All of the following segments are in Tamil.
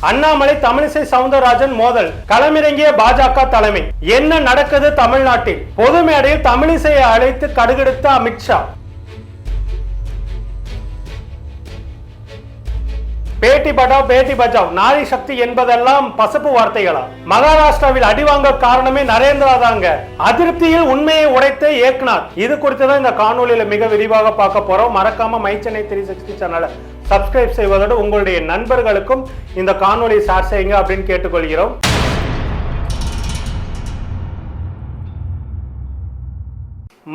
அண்ணாமலை தமிழிசை சவுந்தரராஜன் மோதல். களமிறங்கிய பாஜக தலைமை. என்ன நடக்குது தமிழ்நாட்டில்? பொது மேடையில் தமிழிசையை அழைத்து கடுகெடுத்த அமித்ஷா. பேட்டி படாவ் பேட்டி பச்சாவ் நாரி சக்தி என்பதெல்லாம் பசுப்பு வார்த்தைகளா? மகாராஷ்டிராவில் அடிவாங்க காரணமே நரேந்திரா தாங்க அதிருப்தியில் உண்மையை உடைத்த ஏக்நாத் இது குறித்து தான் இந்த காணொலியில மிக விரிவாக பார்க்க போறோம். மறக்காம மை சென்னை த்ரீ சிக்ஸ்டி சேனலை சப்ஸ்கிரைப் செய்வதோடு உங்களுடைய நண்பர்களுக்கும் இந்த காணொலியை ஷேர் செய்யுங்க அப்படின்னு கேட்டுக்கொள்கிறோம்.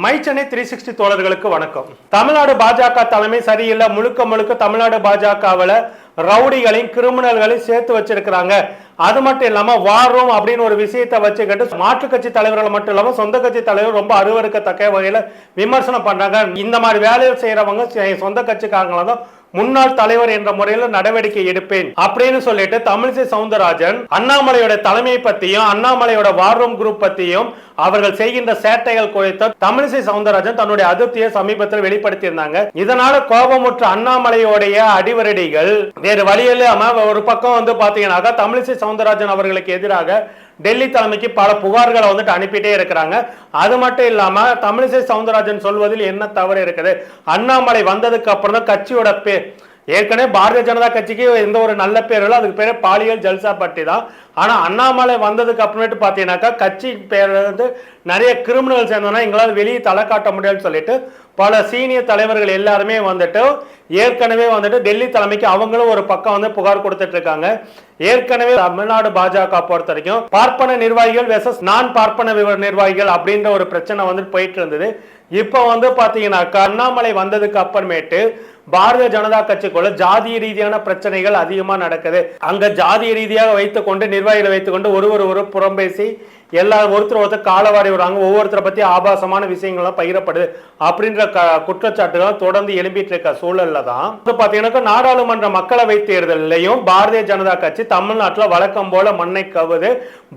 மை சென்னை த்ரீ சிக்ஸ்டி தோழர்களுக்கு வணக்கம். தமிழ்நாடு பாஜக தலைமை சரியில்லை. முழுக்க முழுக்க தமிழ்நாடு பாஜகவில் ரவுடிகளையும் கிரிமினல்களையும் சேர்த்து வச்சிருக்கிறாங்க. அது மட்டும் இல்லாம வார் ரூம் அப்படின்னு ஒரு விஷயத்தை வச்சுக்கிட்டு மாற்று கட்சி தலைவர்கள் மட்டும் இல்லாம சொந்த கட்சி தலைவர் ரொம்ப அருவருக்கத்தக்க வகையில விமர்சனம் பண்றாங்க. இந்த மாதிரி வேலையை செய்யறவங்க என் சொந்த கட்சிக்காரங்களை தான் முன்னாள் தலைவர் என்ற முறையில் நடவடிக்கை எடுப்பேன் அப்படின்னு சொல்லிட்டு தமிழிசை சவுந்தரராஜன் அண்ணாமலையோட தலைமை பத்தியும் அண்ணாமலையோட வார் ரூம் குரூப் பத்தியும் அவர்கள் செய்கின்ற சேட்டைகள் குறித்து தமிழிசை சவுந்தரராஜன் தன்னுடைய அதிருப்தியை சமீபத்தில் வெளிப்படுத்தியிருந்தாங்க. இதனால கோபமுற்ற அண்ணாமலையோடைய அடிவரடிகள் வேறு வழியில் ஒரு பக்கம் வந்து பாத்தீங்கன்னாக்கா தமிழிசை சவுந்தரராஜன் அவர்களுக்கு எதிராக டெல்லி தலைமைக்கு பல புகார்களை வந்துட்டு அனுப்பிட்டே இருக்கிறாங்க. அது மட்டும் இல்லாம தமிழிசை சவுந்தரராஜன் சொல்வதில் என்ன தவறு இருக்குது? அண்ணாமலை வந்ததுக்கு அப்புறம் தான் கட்சியோட பேர் ஏற்கனவே பாரதிய ஜனதா கட்சிக்கு எந்த ஒரு நல்ல பேர் இல்லை அதுக்கு பேர் பாலியல் ஜல்சா பட்டி தான் ஆனால் அண்ணாமலை வந்ததுக்கு அப்புறமேட்டு பார்த்தீங்கன்னாக்கா கட்சி பேர் வந்து நிறைய கிரிமினல் சேர்ந்தோன்னா எங்களால் வெளியே தலை காட்ட முடியாதுன்னு சொல்லிட்டு பல சீனியர் தலைவர்கள் எல்லாருமே வந்துட்டு ஏற்கனவே வந்துட்டு டெல்லி தலைமைக்கு அவங்களும் ஒரு பக்கம் வந்து புகார் கொடுத்துட்டு இருக்காங்க. ஏற்கனவே தமிழ்நாடு பாஜக பொறுத்த வரைக்கும் பார்ப்பன நிர்வாகிகள் வெசஸ் நான் பார்ப்பன நிர்வாகிகள் அப்படின்ற ஒரு பிரச்சனை வந்துட்டு போயிட்டு இருந்தது. இப்போ வந்து பார்த்தீங்கன்னாக்கா அண்ணாமலை வந்ததுக்கு அப்புறமேட்டு பாரதிய ஜனதா கட்சிக்குள்ள ஜாதிய ரீதியான பிரச்சனைகள் அதிகமாக நடக்குது. அங்க ஜாதிய ரீதியாக வைத்துக்கொண்டு நிர்வாகிகளை வைத்துக்கொண்டு ஒருவர் ஒரு புறம்பேசி எல்லா ஒருத்தர் ஒருத்தர் காலவாரி விடுறாங்க. ஒவ்வொருத்தரை பத்தி ஆபாசமான விஷயங்கள்லாம் பகிரப்படுது அப்படின்ற க குற்றச்சாட்டுகள் தொடர்ந்து எழும்பிட்டு இருக்க சூழல்ல தான். இப்போ பாத்தீங்கன்னாக்கா நாடாளுமன்ற மக்களவை தேர்தலையும் பாரதிய ஜனதா கட்சி தமிழ்நாட்டில் வழக்கம் போல மண்ணை கவுது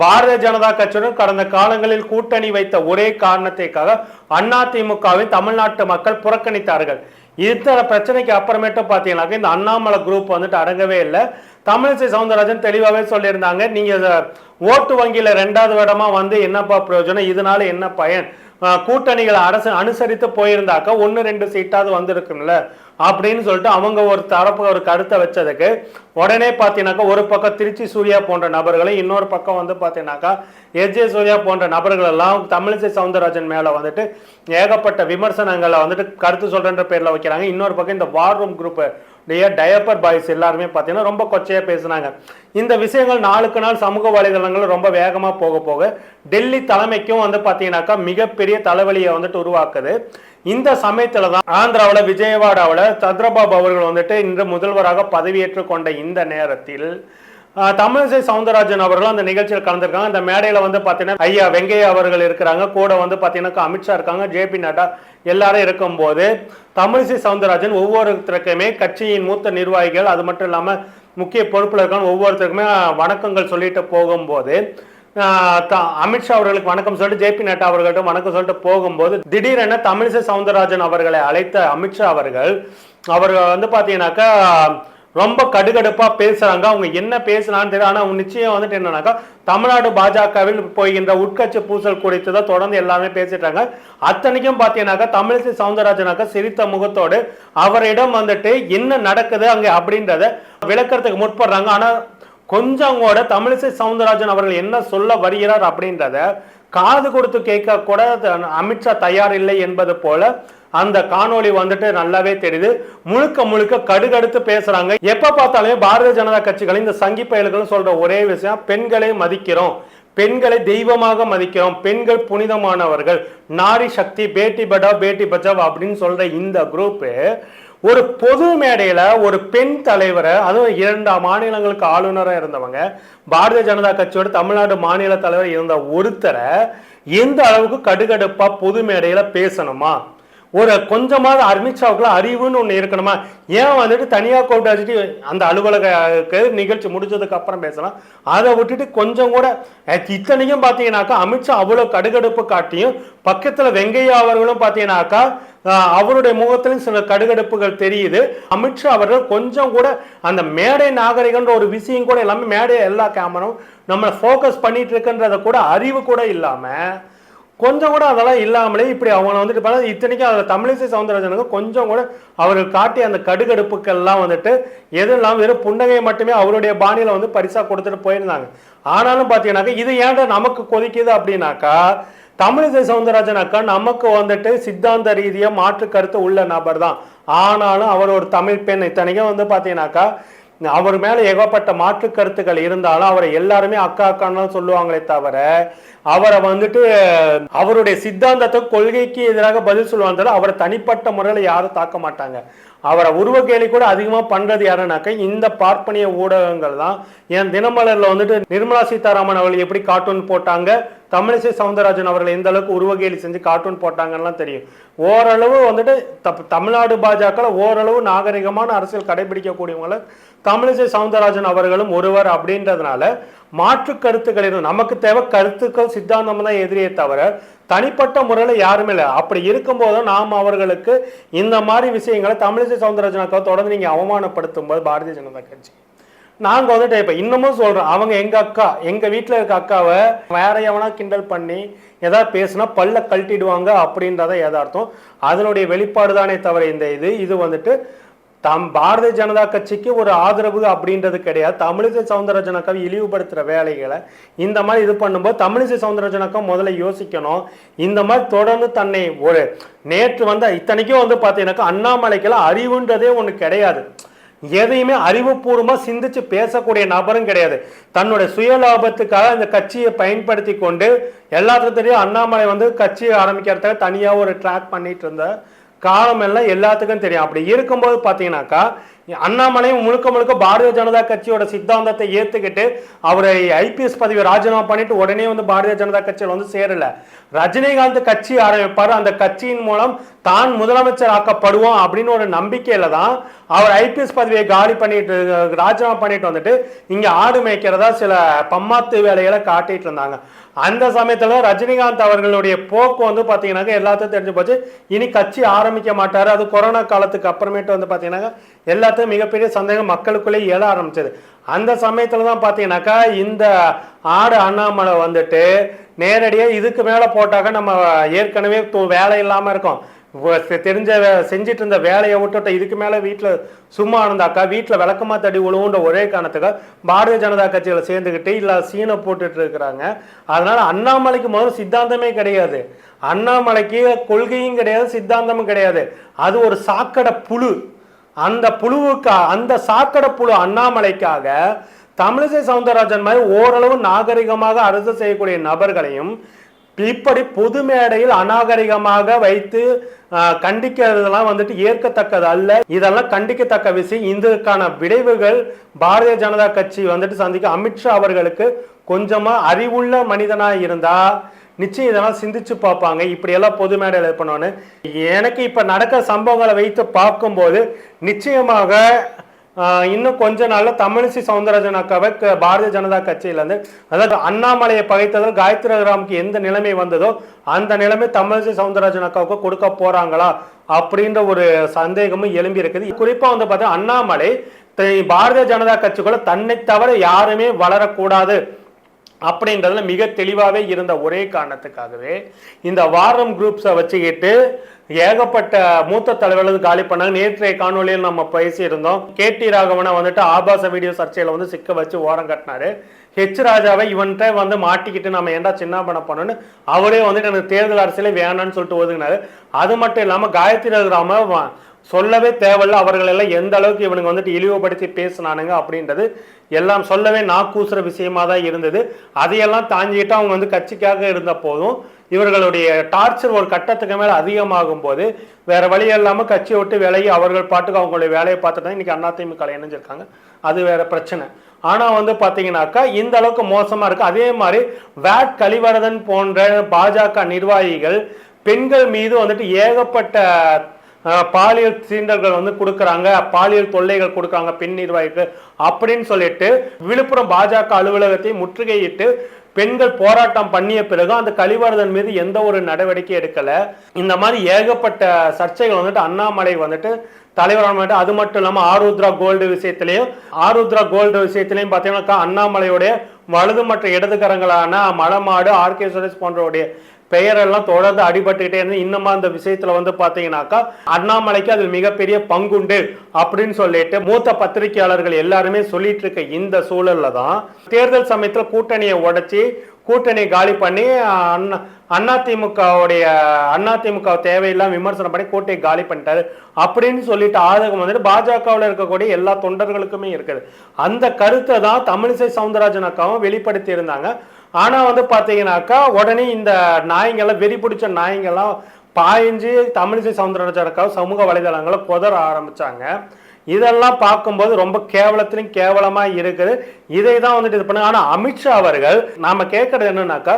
பாரதிய ஜனதா கட்சியுடன் கடந்த காலங்களில் கூட்டணி வைத்த ஒரே காரணத்திற்காக அதிமுகவை தமிழ்நாட்டு மக்கள் புறக்கணித்தார்கள். இத்தனை பிரச்சனைக்கு அப்புறமேட்டும் பார்த்தீங்கன்னாக்க இந்த அண்ணாமலை குரூப் வந்துட்டு அடங்கவே இல்லை. தமிழிசை சவுந்தரராஜன் தெளிவாகவே சொல்லியிருந்தாங்க. நீங்கள் ஓட்டு வங்கியில் ரெண்டாவது இடமா வந்து என்னப்பா பிரயோஜனம்? இதனால என்ன பயன்? கூட்டணிகளை அரசு அனுசரித்து போயிருந்தாக்கா ஒன்று ரெண்டு சீட்டாவது வந்திருக்கும்ல? அப்படின்னு சொல்லிட்டு அவங்க ஒரு தரப்பு ஒரு கருத்தை வச்சதுக்கு உடனே பார்த்தீங்கன்னாக்கா ஒரு பக்கம் திருச்சி சூர்யா போன்ற நபர்களை இன்னொரு பக்கம் வந்து பார்த்தீங்கன்னாக்கா எஸ் ஜே சூர்யா போன்ற நபர்கள் எல்லாம் தமிழிசை சவுந்தரராஜன் மேலே வந்துட்டு ஏகப்பட்ட விமர்சனங்களை வந்துட்டு கருத்து சொல்றன்ற பேரில் வைக்கிறாங்க. இன்னொரு பக்கம் இந்த வார் ரூம் நிறைய டயப்பர் பாய்ஸ் எல்லாருமே பார்த்தீங்கன்னா ரொம்ப கொச்சையாக பேசுனாங்க. இந்த விஷயங்கள் நாளுக்கு நாள் சமூக வலைதளங்கள் ரொம்ப வேகமாக போக போக டெல்லி தலைமைக்கும் வந்து பார்த்தீங்கன்னாக்கா மிகப்பெரிய தலைவலியை வந்துட்டு உருவாக்குது. இந்த சமயத்தில் தான் ஆந்திராவில் விஜயவாடாவில் சந்திரபாபு அவர்கள் வந்துட்டு இன்று முதல்வராக பதவியேற்று கொண்ட இந்த நேரத்தில் தமிழிசை சவுந்தரராஜன் அவர்களும் அந்த நிகழ்ச்சியில் கலந்துருக்காங்க. அந்த மேடையில் வந்து பார்த்தீங்கன்னா ஐயா வெங்கையா அவர்கள் இருக்கிறாங்க. கூட வந்து பார்த்தீங்கன்னா அமித்ஷா இருக்காங்க. ஜேபி நட்டா எல்லாரும் இருக்கும்போது தமிழிசை சவுந்தரராஜன் ஒவ்வொருத்தருக்குமே கட்சியின் மூத்த நிர்வாகிகள் அது மட்டும் இல்லாமல் முக்கிய பொறுப்பில் இருக்காங்க. ஒவ்வொருத்தருக்குமே வணக்கங்கள் சொல்லிட்டு போகும்போது அமித்ஷா அவர்களுக்கு வணக்கம் சொல்லிட்டு ஜேபி நட்டா அவர்கள்ட்ட வணக்கம் சொல்லிட்டு போகும்போது திடீரென தமிழிசை சவுந்தரராஜன் அவர்களை அழைத்த அமித்ஷா அவர்கள் அவர்கள் வந்து பார்த்தீங்கன்னாக்கா ரொம்ப கடுகடுப்பாக பேசுகிறாங்க அவங்க என்ன பேசலான்னு தெரியும் ஆனால் அவங்க நிச்சயம் வந்துட்டு என்னன்னாக்கா தமிழ்நாடு பாஜகவில் போகின்ற உட்கட்சி பூசல் குறித்து தான் தொடர்ந்து எல்லாமே பேசிட்டாங்க அத்தனைக்கும் பார்த்தீங்கன்னாக்கா தமிழிசை சவுந்தரராஜனாக்கா சிரித்த முகத்தோடு அவரிடம் வந்துட்டு என்ன நடக்குது அங்கே அப்படின்றத விளக்கிறதுக்கு முற்படுறாங்க. ஆனால் கொஞ்சம் கூட தமிழிசை சவுந்தரராஜன் அவர்கள் என்ன சொல்ல வருகிறார் அப்படின்றத காது கொடுத்து கேட்க கூட அமித்ஷா தயார் இல்லை என்பது போல அந்த காணொளி வந்துட்டு நல்லாவே தெரியுது. முழுக்க முழுக்க கடுகடுத்து பேசுறாங்க. எப்ப பார்த்தாலுமே பாரதிய ஜனதா கட்சிகள் இந்த சங்கி பயல்கள் சொல்ற ஒரே விஷயம் பெண்களை மதிக்கிறோம். பெண்களை தெய்வமாக மதிக்கிறோம். பெண்கள் புனிதமானவர்கள். நாரி சக்தி பேட்டி படாவ் பேட்டி பச்சாவ் அப்படின்னு சொல்ற இந்த குரூப் ஒரு பொது மேடையில ஒரு பெண் தலைவரை அதுவும் இரண்டு மாநிலங்களுக்கு ஆளுநராக இருந்தவங்க பாரதிய ஜனதா கட்சியோட தமிழ்நாடு மாநில தலைவர் இருந்த ஒருத்தரை எந்த அளவுக்கு கடுகடுப்பா பொது மேடையில பேசணுமா? ஒரு கொஞ்சமாவது அமித்ஷாவுக்குள்ள அறிவுன்னு ஒன்று இருக்கணுமா? ஏன் வந்துட்டு தனியாக கூப்பிட்டு வச்சுட்டு அந்த அலுவலக நிகழ்ச்சி முடிஞ்சதுக்கு அப்புறம் பேசலாம்? அதை விட்டுட்டு கொஞ்சம் கூட இத்தனையும் பார்த்தீங்கன்னாக்கா அமித்ஷா அவ்வளோ கடுகடுப்பு காட்டியும் பக்கத்தில் வெங்கையா அவர்களும் பார்த்தீங்கன்னாக்கா அவருடைய முகத்திலும் சில கடுகடுப்புகள் தெரியுது. அமித்ஷா அவர்கள் கொஞ்சம் கூட அந்த மேடை நாகரிகன்ற ஒரு விஷயம் கூட எல்லாமே மேடை எல்லா கேமரும் நம்மளை ஃபோக்கஸ் பண்ணிட்டு இருக்குன்றத கூட அறிவு கூட இல்லாமல் கொஞ்சம் கூட அதெல்லாம் இல்லாமலே இப்படி அவங்கள வந்துட்டு பார்த்தா இத்தனைக்கும் அதில் தமிழிசை சவுந்தரராஜனுக்கு கொஞ்சம் கூட அவர்கள் காட்டிய அந்த கடுகடுப்புக்கெல்லாம் வந்துட்டு எதெல்லாம் வெறும் புன்னகையை மட்டுமே அவருடைய பாணியில் வந்து பரிசாக கொடுத்துட்டு போயிருந்தாங்க. ஆனாலும் பார்த்தீங்கன்னாக்கா இது ஏன்டா நமக்கு கொதிக்குது அப்படின்னாக்கா தமிழிசை சவுந்தரராஜன் அக்கா நமக்கு வந்துட்டு சித்தாந்த ரீதியாக மாற்று கருத்து உள்ள நபர் தான் ஆனாலும் அவர் ஒரு தமிழ் பெண். இத்தனைக்கும் வந்து பார்த்தீங்கன்னாக்கா அவர் மேலே ஏகப்பட்ட மாற்று கருத்துக்கள் இருந்தாலும் அவரை எல்லாருமே அக்கா அக்கான்னு சொல்லுவாங்களே தவிர அவரை வந்துட்டு அவருடைய சித்தாந்தத்துக்கு கொள்கைக்கு எதிராக பதில் சொல்லுவாங்க அவரை தனிப்பட்ட முறையில் யாரும் தாக்க மாட்டாங்க. அவரை உருவகேலி கூட அதிகமாக பண்ணுறது யாருன்னாக்க இந்த பார்ப்பனிய ஊடகங்கள் தான். என் தினமலரில் வந்துட்டு நிர்மலா சீதாராமன் அவர்கள் எப்படி கார்ட்டூன் போட்டாங்க தமிழிசை சவுந்தரராஜன் அவர்கள் எந்த அளவுக்கு உருவகேலி செஞ்சு கார்ட்டூன் போட்டாங்கலாம் தெரியும். ஓரளவு வந்துட்டு தப்- தமிழ்நாடு பாஜக ஓரளவு நாகரிகமான அரசியல் கடைபிடிக்கக்கூடியவங்களை தமிழிசை சவுந்தரராஜன் அவர்களும் ஒருவர் அப்படின்றதுனால மாற்று கருத்துக்கள் எதுவும் நமக்கு தேவை கருத்துக்கள் சித்தாந்தம் தான் எதிரியே தவிர தனிப்பட்ட முறையில் யாருமே இல்லை. அப்படி இருக்கும்போது நாம் அவர்களுக்கு இந்த மாதிரி விஷயங்களை தமிழிசை சவுந்தரராஜன் அக்காவை தொடர்ந்து நீங்கள் அவமானப்படுத்தும் போது பாரதிய ஜனதா கட்சி. நாங்கள் வந்துட்டு இப்போ இன்னமும் சொல்கிறோம் அவங்க எங்கள் அக்கா எங்கள் வீட்டில் இருக்க அக்காவை வேற எவனா கிண்டல் பண்ணி ஏதாவது பேசுனா பல்ல கழட்டிடுவாங்க அப்படின்றத எதார்த்தம் அதனுடைய வெளிப்பாடு தானே தவிர இந்த இது இது வந்துட்டு தம் பாரதிய ஜனதா கட்சிக்கு ஒரு ஆதரவு அப்படின்றது கிடையாது. தமிழிசை சவுந்தரஜனக்காவை இழிவுபடுத்துகிற வேலைகளை இந்த மாதிரி இது பண்ணும்போது தமிழிசை சவுந்தரஜனக்கா முதல்ல யோசிக்கணும். இந்த மாதிரி தொடர்ந்து தன்னை ஒரு நேற்று வந்து இத்தனைக்கும் வந்து பார்த்தீங்கன்னாக்கா அண்ணாமலைக்கெல்லாம் அறிவுன்றதே ஒன்று கிடையாது. எதையுமே அறிவுபூர்வமாக சிந்திச்சு பேசக்கூடிய நபரும் கிடையாது. தன்னுடைய சுயலாபத்துக்காக இந்த கட்சியை பயன்படுத்தி கொண்டு எல்லாத்துக்கும் தெரியும் அண்ணாமலை வந்து கட்சியை ஆரம்பிக்கிறதுக்காக தனியாக ஒரு ட்ராக் பண்ணிட்டு இருந்த காலம் எல்லாம் எல்லாத்துக்கும் தெரியும். அப்படி இருக்கும்போது பார்த்தீங்கன்னாக்கா அண்ணாமலையும் முழுக்க முழுக்க பாரதிய ஜனதா கட்சியோட சித்தாந்தத்தை ஏற்றுக்கிட்டு அவரை ஐபிஎஸ் பதவி ராஜினாமா பண்ணிட்டு உடனே வந்து பாரதிய ஜனதா கட்சியில் வந்து சேரல. ரஜினிகாந்த் கட்சி ஆரம்பிப்பார். அந்த கட்சியின் மூலம் தான் முதலமைச்சர் ஆக்கப்படுவோம் அப்படின்னு ஒரு நம்பிக்கையில தான் அவர் ஐபிஎஸ் பதவியை காலி பண்ணிட்டு ராஜினாமா பண்ணிட்டு வந்துட்டு இங்க ஆடு மேய்க்கிறதா சில பம்மாத்து வேலைகளை காட்டிட்டு இருந்தாங்க. அந்த சமயத்தில் ரஜினிகாந்த் அவர்களுடைய போக்கு வந்து பார்த்தீங்கன்னாக்க எல்லாத்தையும் தெரிஞ்சு போச்சு. இனி கட்சி ஆரம்பிக்க மாட்டார். அது கொரோனா காலத்துக்கு அப்புறமேட்டு வந்து பார்த்தீங்கன்னாக்கா எல்லாத்தையும் மிகப்பெரிய சந்தேகம் மக்களுக்குள்ளே எழ ஆரம்பிச்சது. அந்த சமயத்தில் தான் பார்த்தீங்கன்னாக்கா இந்த ஆடு அண்ணாமலை வந்துட்டு நேரடியாக இதுக்கு மேலே போட்டாக்க நம்ம ஏற்கனவே வேலை இல்லாமல் இருக்கோம். தெரிஞ்ச வே- செஞ்சிட்டு இருந்த வேலையை விட்டுட்டு இதுக்கு மேலே வீட்டில் சும்மா இருந்தாக்கா வீட்டில் விளக்கமாக தடி உழுவுன்ற ஒரே காரணத்துக்காக பாரதிய ஜனதா கட்சியில் சேர்ந்துக்கிட்டு இல்லை சீனை போட்டுட்டு இருக்கிறாங்க. அதனால அண்ணாமலைக்கு முதல்ல சித்தாந்தமே கிடையாது. அண்ணாமலைக்கு கொள்கையும் கிடையாது சித்தாந்தமும் கிடையாது. அது ஒரு சாக்கடை புழு. அந்த புழுவுக்காக அந்த சாக்கடை புழு அண்ணாமலைக்காக தமிழிசை சவுந்தரராஜன் மாதிரி ஓரளவு நாகரிகமாக அரசு செய்யக்கூடிய நபர்களையும் இப்படி பொது மேடையில் அநாகரிகமாக வைத்து கண்டிக்கிறதுலாம் கண்டிக்கிறதெல்லாம் வந்துட்டு ஏற்கத்தக்கது அல்ல. இதெல்லாம் கண்டிக்கத்தக்க விஷயம். இதற்கான விளைவுகள் பாரதிய ஜனதா கட்சி வந்துட்டு சந்திக்க அமித்ஷா அவர்களுக்கு கொஞ்சமாக அறிவுள்ள மனிதனாக இருந்தா நிச்சயம் இதெல்லாம் சிந்திச்சு பார்ப்பாங்க. இப்படியெல்லாம் பொது மேடையில் இது எனக்கு இப்போ நடக்கிற சம்பவங்களை வைத்து பார்க்கும்போது நிச்சயமாக இன்னும் கொஞ்ச நாள்ல தமிழிசை சவுந்தரராஜன் அக்காவை பாரதிய ஜனதா கட்சியிலேருந்து அதாவது அண்ணாமலையை பகைத்ததில் காயத்ரி ராமுக்கு எந்த நிலைமை வந்ததோ அந்த நிலைமை தமிழிசை சவுந்தரராஜன் அக்காவுக்கு கொடுக்க போறாங்களா அப்படின்ற ஒரு சந்தேகமும் எழும்பி இருக்குது. குறிப்பா வந்து பார்த்தா அண்ணாமலை த- பாரதிய ஜனதா கட்சிக்குள்ள தன்னை தவிர யாருமே வளரக்கூடாது. அப்படின்றதுல மிக தெளிவாகவே இருந்த ஒரே காரணத்துக்காகவே இந்த வாரம் குரூப்ஸை வச்சுக்கிட்டு ஏகப்பட்ட மூத்த தலைவர்கள் காலி பண்ணாங்க. நேற்றைய காணொலியில் நம்ம பேசியிருந்தோம். கே டி ராகவனை வந்துட்டு ஆபாச வீடியோ சர்ச்சையில் வந்து சிக்க வச்சு ஓரம் கட்டினாரு. ஹெச் ராஜாவை இவன்கிட்ட வந்து மாட்டிக்கிட்டு நம்ம ஏன்டா சின்ன பண்ண பண்ணணும்னு அவரே வந்துட்டு எனக்கு தேர்தல் அரசியலே வேணாம்னு சொல்லிட்டு ஒதுங்கினாரு. அது மட்டும் இல்லாமல் காயத்ரி ராம சொல்லவே தேவையில்ல. அவர்களெல்லாம் எந்த அளவுக்கு இவனுங்க வந்துட்டு இழிவுபடுத்தி பேசினானுங்க அப்படின்றது எல்லாம் சொல்லவே நாக்கூசுற விஷயமா தான் இருந்தது. அதையெல்லாம் தாங்கிட்டு அவங்க வந்து கட்சிக்காக இருந்த போதும் இவர்களுடைய டார்ச்சர் ஒரு கட்டத்துக்கு மேலே அதிகமாகும் போது வேற வழி இல்லாமல் கட்சியை விட்டு விலகி அவர்கள் பாட்டுக்கு அவங்களுடைய வேலையை பார்த்துட்டு தான் இன்னைக்கு அதிமுக இணைஞ்சிருக்காங்க. அது வேற பிரச்சனை. ஆனால் வந்து பார்த்தீங்கன்னாக்கா இந்த அளவுக்கு மோசமாக இருக்குது அதே மாதிரி வேட் கலிவரதன் போன்ற பாஜக நிர்வாகிகள் பெண்கள் மீது வந்துட்டு ஏகப்பட்ட பாலியல் சீண்டல்கள் வந்து கொடுக்குறாங்க பாலியல் தொல்லைகள் கொடுக்குறாங்க பெண் நிர்வாகிக்கு அப்படின்னு சொல்லிட்டு விழுப்புரம் பாஜக அலுவலகத்தை முற்றுகையிட்டு பெண்கள் போராட்டம் பண்ணிய பிறகு அந்த கழிவறதன் மீது எந்த ஒரு நடவடிக்கை எடுக்கல. இந்த மாதிரி ஏகப்பட்ட சர்ச்சைகள் வந்துட்டு அண்ணாமலை வந்துட்டு தலைவரான வந்துட்டு அது மட்டும் இல்லாமல் ஆருத்ரா கோல்டு விஷயத்திலையும் ஆருத்ரா கோல்டு விஷயத்திலையும் பார்த்தீங்கன்னாக்கா அண்ணாமலையுடைய வலது மற்ற இடதுகரங்களான மலமாடு ஆர்கே சுரேஷ் போன்றவருடைய பெயரெல்லாம் தொடர்ந்து அடிபட்டுக்கிட்டே இருந்து இன்னமா அந்த விஷயத்துல வந்து பாத்தீங்கன்னாக்கா அண்ணாமலைக்கு அதில் மிகப்பெரிய பங்குண்டு அப்படின்னு சொல்லிட்டு மூத்த பத்திரிகையாளர்கள் எல்லாருமே சொல்லிட்டு இருக்க இந்த சூழல்ல தான் தேர்தல் சமயத்துல கூட்டணியை உடைச்சி கூட்டணியை காலி பண்ணி அண்ணா அதிமுகவுடைய அதிமுக தேவையில்லாம் விமர்சனம் பண்ணி கூட்டணியை காலி பண்ணிட்டாரு அப்படின்னு சொல்லிட்டு ஆதகம் வந்துட்டு பாஜகவில் இருக்கக்கூடிய எல்லா தொண்டர்களுக்குமே இருக்குது. அந்த கருத்தை தான் தமிழிசை சவுந்தரராஜன் அக்காவும் வெளிப்படுத்தி இருந்தாங்க ஆனால் வந்து பார்த்தீங்கன்னாக்கா உடனே இந்த நாய்ங்கெல்லாம் வெறி பிடிச்ச நாய்ங்கெல்லாம் பாய்ஞ்சு தமிழிசை சவுந்தரராஜனுக்காக சமூக வலைதளங்களை புதற ஆரம்பிச்சாங்க. இதெல்லாம் பார்க்கும்போது ரொம்ப கேவலத்திலும் கேவலமாக இருக்குது. இதை தான் வந்துட்டு இது பண்ணுங்க ஆனால் அமித்ஷா அவர்கள் நாம் கேட்குறது என்னன்னாக்கா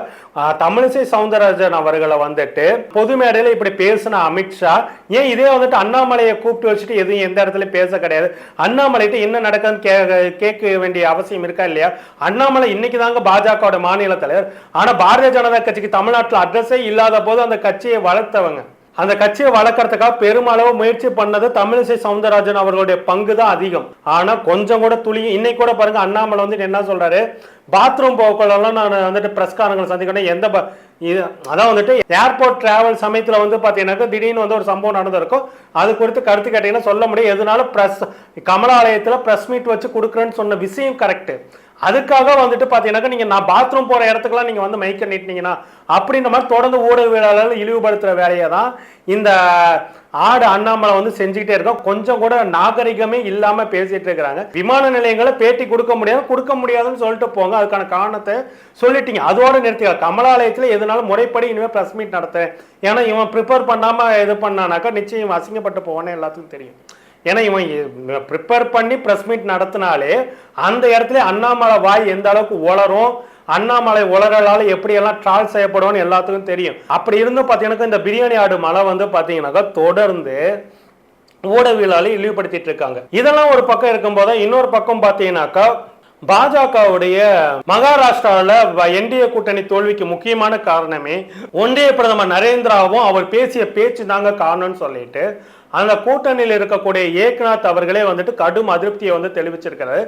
தமிழிசை சவுந்தரராஜன் அவர்களை வந்துட்டு பொது மேடையில் இப்படி பேசின அமித்ஷா ஏன் இதே வந்துட்டு அண்ணாமலையை கூப்பிட்டு வச்சுட்டு எதுவும் எந்த இடத்துல பேச கிடையாது? அண்ணாமலைகிட்ட என்ன நடக்குதுன்னு கே கேட்க வேண்டிய அவசியம் இருக்கா இல்லையா? அண்ணாமலை இன்னைக்கு தாங்க பாஜகவோட மாநில தலைவர். ஆனால் பாரதிய ஜனதா கட்சிக்கு தமிழ்நாட்டில் அட்ரஸே இல்லாத போது அந்த கட்சியை வளர்த்தவங்க. அந்த கட்சியை வளர்க்கறதுக்காக பெருமளவு முயற்சி பண்ணது தமிழிசை சவுந்தரராஜன் அவர்களுடைய பங்கு தான் அதிகம். ஆனா கொஞ்சம் கூட துளி இன்னைக்கு கூட பாருங்க அண்ணாமலை வந்து என்ன சொல்றாரு? பாத்ரூம் போக்கெல்லாம் நான் வந்துட்டு பிரஸ்காரங்களை சந்திக்கணும் எந்த ப- இது அதான் வந்துட்டு ஏர்போர்ட் டிராவல் சமயத்தில் வந்து பார்த்தீங்கன்னாக்கா திடீர்னு வந்து ஒரு சம்பவம் நடந்திருக்கும். அது குறித்து கருத்து கேட்டீங்கன்னா சொல்ல முடியும். எதனால ப்ரெஸ் கமலாலயத்தில் ப்ரெஸ் மீட் வச்சு கொடுக்குறேன்னு சொன்ன விஷயம் கரெக்டு அதுக்காக வந்துட்டு பார்த்தீங்கன்னாக்கா நீங்கள் நான் பாத்ரூம் போகிற இடத்துக்குலாம் நீங்கள் வந்து மைக்க நீட்டினீங்கன்னா அப்படின்ற மாதிரி தொடர்ந்து ஊடகவியலாளர்கள் இழிவுபடுத்துகிற வேலையை தான் இந்த ஆடு அண்ணாமலை வந்து செஞ்சுக்கிட்டே இருக்கோம் கொஞ்சம் கூட நாகரிகமே இல்லாமல் பேசிகிட்டு இருக்கிறாங்க. விமான நிலையங்களை பேட்டி கொடுக்க முடியாது கொடுக்க முடியாதுன்னு சொல்லிட்டு போங்க. அதுக்கான காரணத்தை சொல்லிட்டீங்க. அதோடு நிறுத்திக்கலாம் கமலாலயத்தில் எதுனாலும் முறைப்படி இனிமேல் ப்ரெஸ் மீட் நடத்துறேன். ஏன்னா இவன் ப்ரிப்பேர் பண்ணாமல் இது பண்ணானாக்கா நிச்சயம் அசிங்கப்பட்டு போவானே எல்லாத்துக்கும் தெரியும். ஏன்னா இவன் ப்ரிப்பேர் பண்ணி ப்ரெஸ் மீட் நடத்தினாலே அந்த இடத்துல அண்ணாமலை வாய் எந்த அளவுக்கு உளரும் அண்ணாமலை உலகளால் எப்படியெல்லாம் ட்ரால் செய்யப்படும்னு எல்லாத்துக்கும் தெரியும். அப்படி இருந்தும் பார்த்தீங்கன்னா இந்த பிரியாணி ஆடு மலை வந்து பார்த்தீங்கன்னாக்கா தொடர்ந்து ஊடகவியலாளர் இழிவுபடுத்திட்டு இருக்காங்க. இதெல்லாம் ஒரு பக்கம் இருக்கும்போது இன்னொரு பக்கம் பார்த்தீங்கன்னாக்கா பாஜகவுடைய மகாராஷ்டிராவில் என்டிஏ கூட்டணி தோல்விக்கு முக்கியமான காரணமே ஒன்றிய பிரதமர் நரேந்திராவும் அவர் பேசிய பேச்சு தாங்க காரணம்னு சொல்லிட்டு அந்த கூட்டணியில் இருக்கக்கூடிய ஏக்நாத் அவர்களே வந்துட்டு கடும் அதிருப்தியை வந்து தெளிவிச்சிருக்கிறாரு.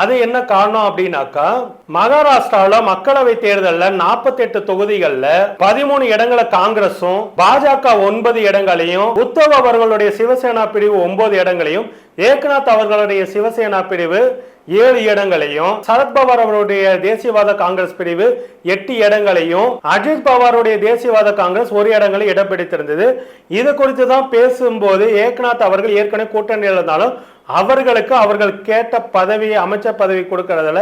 அது என்ன காரணம் அப்படின்னாக்கா மகாராஷ்டிராவில் மக்களவை தேர்தலில் நாற்பத்தெட்டு தொகுதிகளில் பதிமூணு இடங்களை காங்கிரஸும் பாஜக ஒன்பது இடங்களையும் உத்தவ் அவர்களுடைய சிவசேனா பிரிவு ஒன்பது இடங்களையும் ஏக்நாத் அவர்களுடைய சிவசேனா பிரிவு ஏழு இடங்களையும் சரத்பவார் அவருடைய தேசியவாத காங்கிரஸ் பிரிவு எட்டு இடங்களையும் அஜித் பவாருடைய தேசியவாத காங்கிரஸ் ஒரு இடங்களை இடம் பிடித்திருந்தது. இது குறித்து தான் பேசும்போது ஏக்நாத் அவர்கள் ஏற்கனவே கூட்டணி இருந்தாலும் அவர்களுக்கு அவர்கள் கேட்ட பதவி அமைச்சர் பதவி கொடுக்கறதுல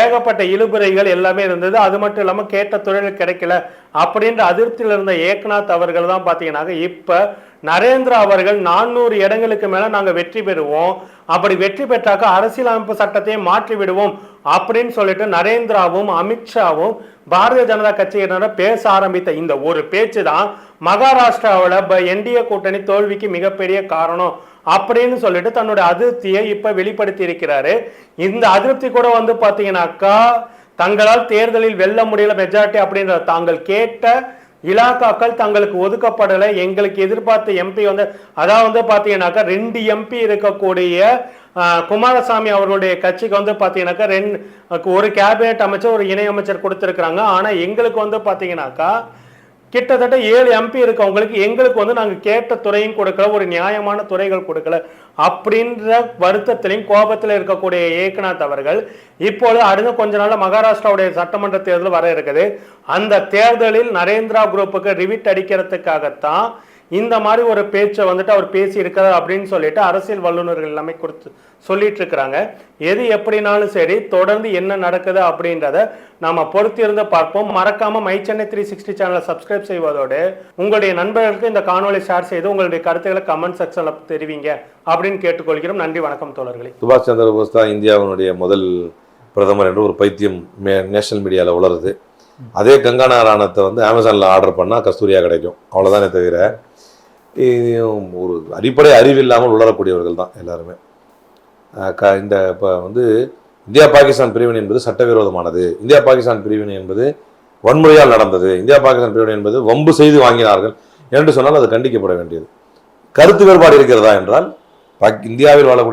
ஏகப்பட்ட இழுபறைகள் எல்லாமே இருந்தது. அது மட்டும் இல்லாமல் கேட்ட தொழில் கிடைக்கல. அப்படின்ற அதிருப்தியில் இருந்த ஏக்நாத் அவர்கள் தான் பார்த்தீங்கன்னாக்க இப்போ நரேந்திரா அவர்கள் நானூறு இடங்களுக்கு மேல நாங்க வெற்றி பெறுவோம். அப்படி வெற்றி பெற்றாக்க அரசியலமைப்பு சட்டத்தையே மாற்றி விடுவோம். அப்படின்னு சொல்லிட்டு நரேந்திராவும் அமித்ஷாவும் பாரதிய ஜனதா கட்சியினர பேச ஆரம்பித்த இந்த ஒரு பேச்சு தான் மகாராஷ்டிராவில் என்டிஏ கூட்டணி தோல்விக்கு மிகப்பெரிய காரணம் அப்படின்னு சொல்லிட்டு தன்னுடைய அதிருப்தியை இப்ப வெளிப்படுத்தி இருக்கிறாரு இந்த அதிருப்தி கூட வந்து பாத்தீங்கன்னாக்கா தங்களால் தேர்தலில் வெல்ல முடியல மெஜாரிட்டி அப்படின்ற தாங்கள் கேட்ட இலாக்காக்கள் தங்களுக்கு ஒதுக்கப்படலை. எங்களுக்கு எதிர்பார்த்த எம்பி வந்து அதாவது வந்து பார்த்தீங்கன்னாக்கா ரெண்டு எம்பி இருக்கக்கூடிய குமாரசாமி அவர்களுடைய கட்சிக்கு வந்து பார்த்தீங்கன்னாக்கா ரெண்டு ஒரு கேபினெட் அமைச்சர் ஒரு இணை அமைச்சர் கொடுத்துருக்குறாங்க. ஆனால் எங்களுக்கு வந்து பார்த்தீங்கன்னாக்கா கிட்டத்தட்ட ஏழு எம்பி இருக்கவங்களுக்கு எங்களுக்கு வந்து நாங்கள் கேட்ட துறையும் கொடுக்கல ஒரு நியாயமான துறைகள் கொடுக்கல. அப்படின்ற வருத்தத்திலையும் கோபத்தில் இருக்கக்கூடிய ஏக்நாத் அவர்கள் இப்போது அடுத்த கொஞ்ச நாள் மகாராஷ்டிராவுடைய சட்டமன்ற தேர்தல் வர இருக்குது. அந்த தேர்தலில் நரேந்திரா குரூப்புக்கு ரிவிட் அடிக்கிறதுக்காகத்தான் இந்த மாதிரி ஒரு பேச்சை வந்துட்டு அவர் பேசி இருக்கிறார் அப்படின்னு சொல்லிட்டு அரசியல் வல்லுநர்கள் எல்லாமே கொடுத்து சொல்லிட்டு இருக்கிறாங்க எது எப்படினாலும் சரி தொடர்ந்து என்ன நடக்குது அப்படின்றத நாம பொறுத்திருந்து பார்ப்போம். மறக்காம மை சென்னை த்ரீ சிக்ஸ்டி சேனலை சப்ஸ்கிரைப் செய்வதோடு உங்களுடைய நண்பர்களுக்கு இந்த காணொளி ஷேர் செய்து உங்களுடைய கருத்துக்களை கமெண்ட் செக்ஷன்ல தெரிவிங்க அப்படின்னு கேட்டுக்கொள்கிறோம். நன்றி வணக்கம் தோழர்களே. சுபாஷ் சந்திர போஸ் தான் இந்தியாவினுடைய முதல் பிரதமர் என்று ஒரு பைத்தியம் மே நேஷனல் மீடியாவில் வளருது. அதே கங்கா நாராயணத்தை வந்து அமேசானில் ஆர்டர் பண்ணால் கஸ்தூரியா கிடைக்கும். அவ்வளோதானே தவிர ஒரு அடிப்படை அறிவு இல்லாமல் உளரக்கூடியவர்கள் தான் எல்லாருமே. க இந்த இப்போ வந்து இந்தியா பாகிஸ்தான் பிரிவினை என்பது சட்டவிரோதமானது. இந்தியா பாகிஸ்தான் பிரிவினை என்பது வன்முறையால் நடந்தது. இந்தியா பாகிஸ்தான் பிரிவினை என்பது வம்பு செய்து வாங்கினார்கள் என்று சொன்னால் அது கண்டிக்கப்பட வேண்டியது. கருத்து வேறுபாடு இருக்கிறதா என்றால் பாக்- இந்தியாவில் வாழக்கூடிய